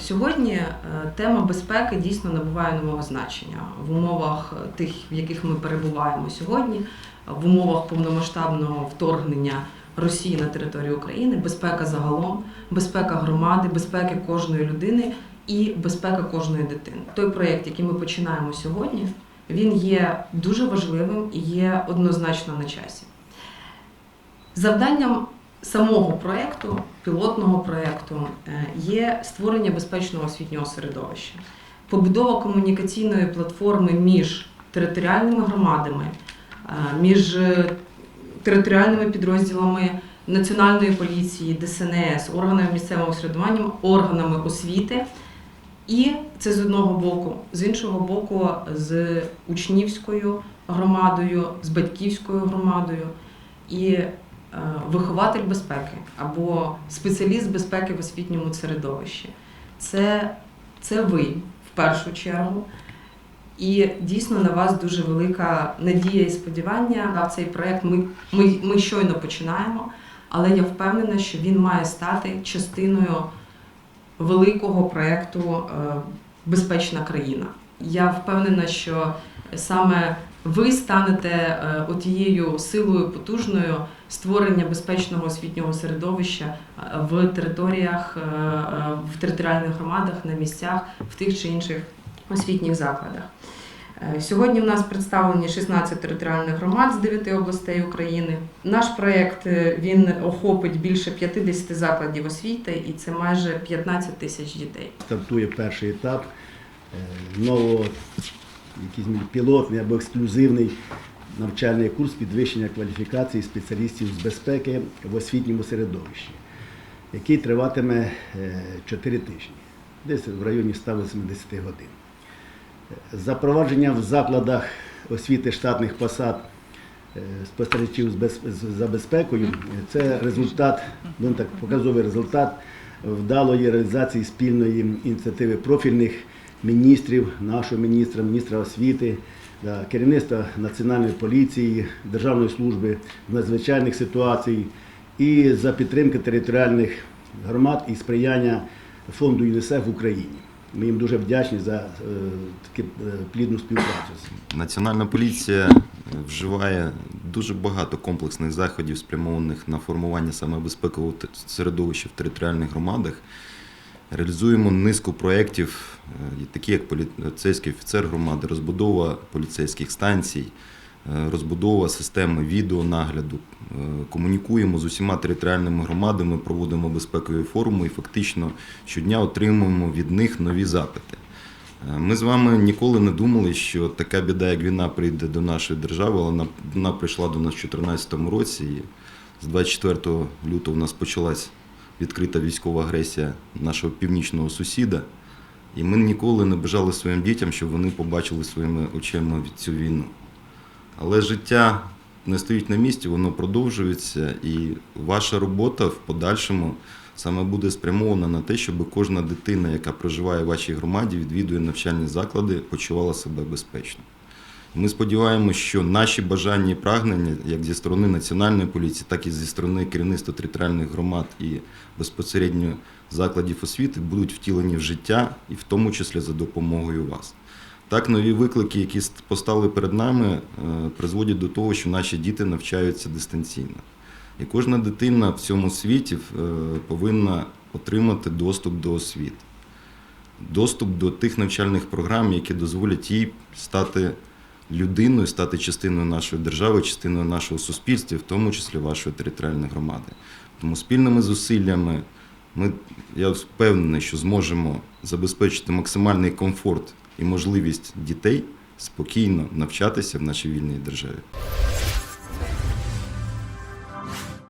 Сьогодні е, тема безпеки дійсно набуває нового значення в умовах е, тих, в яких ми перебуваємо сьогодні, в умовах повномасштабного вторгнення Росії на територію України, безпека загалом, безпека громади, безпека кожної людини і безпека кожної дитини. Той проєкт, який ми починаємо сьогодні, він є дуже важливим і є однозначно на часі. Завданням самого проєкту, пілотного проєкту, е, є створення безпечного освітнього середовища, побудова комунікаційної платформи між територіальними громадами, е, між е, територіальними підрозділами Національної поліції, ДСНС, органами місцевого самоврядування, органами освіти. І це з одного боку, з іншого боку, з учнівською громадою, з батьківською громадою. І вихователь безпеки або спеціаліст безпеки в освітньому середовищі. Це, це ви в першу чергу. І дійсно на вас дуже велика надія і сподівання. Да, цей проект ми, ми, ми щойно починаємо, але я впевнена, що він має стати частиною великого проекту е, Безпечна країна. Я впевнена, що саме ви станете е, отією силою потужною створення безпечного освітнього середовища е, в територіях, е, в територіальних громадах, на місцях, в тих чи інших освітніх закладах. Сьогодні в нас представлені 16 територіальних громад з 9 областей України. Наш проєкт охопить більше 50 закладів освіти, і це майже 15 тисяч дітей. стартує перший етап нового, якийсь пілотний або ексклюзивний навчальний курс підвищення кваліфікації спеціалістів з безпеки в освітньому середовищі, який триватиме 4 тижні, десь в районі 180 годин. Е, Запровадження в закладах освіти штатних посад е, спостерігачів за безпекою е, це результат, ну так показовий результат вдалої реалізації спільної ініціативи профільних міністрів, нашого міністра, міністра освіти, керівництва Національної поліції, Державної служби з надзвичайних ситуацій і за підтримки територіальних громад і сприяння фонду ЮНІСЕФ в Україні. Ми їм дуже вдячні за е, таку е, плідну співпрацю. Національна поліція е, вживає дуже багато комплексних заходів, спрямованих на формування саме безпекового середовища в територіальних громадах. Реалізуємо низку проєктів, е, такі як поліцейський офіцер громади, розбудова поліцейських станцій, е, розбудова системи відеонагляду. Е, Комунікуємо з усіма територіальними громадами, проводимо безпекові форуми і фактично щодня отримуємо від них нові запити. Ми з вами ніколи не думали, що така біда, як війна, прийде до нашої держави, але вона, прийшла до нас в 2014 році. І з 24 лютого у нас почалась відкрита військова агресія нашого північного сусіда. І ми ніколи не бажали своїм дітям, щоб вони побачили своїми очима від цю війну. Але життя не стоїть на місці, воно продовжується, і ваша робота в подальшому саме буде спрямована на те, щоб кожна дитина, яка проживає в вашій громаді, відвідує навчальні заклади, почувала себе безпечно. Ми сподіваємося, що наші бажання і прагнення, як зі сторони національної поліції, так і зі сторони керівництва територіальних громад і безпосередньо закладів освіти, будуть втілені в життя, і в тому числі за допомогою вас. Так, нові виклики, які постали перед нами, е, призводять до того, що наші діти навчаються дистанційно. І кожна дитина в цьому світі е, повинна отримати доступ до освіти, доступ до тих навчальних програм, які дозволять їй стати людиною, стати частиною нашої держави, частиною нашого суспільства, в тому числі вашої територіальної громади. Тому спільними зусиллями ми, я впевнений, що зможемо забезпечити максимальний комфорт і можливість дітей спокійно навчатися в нашій вільній державі.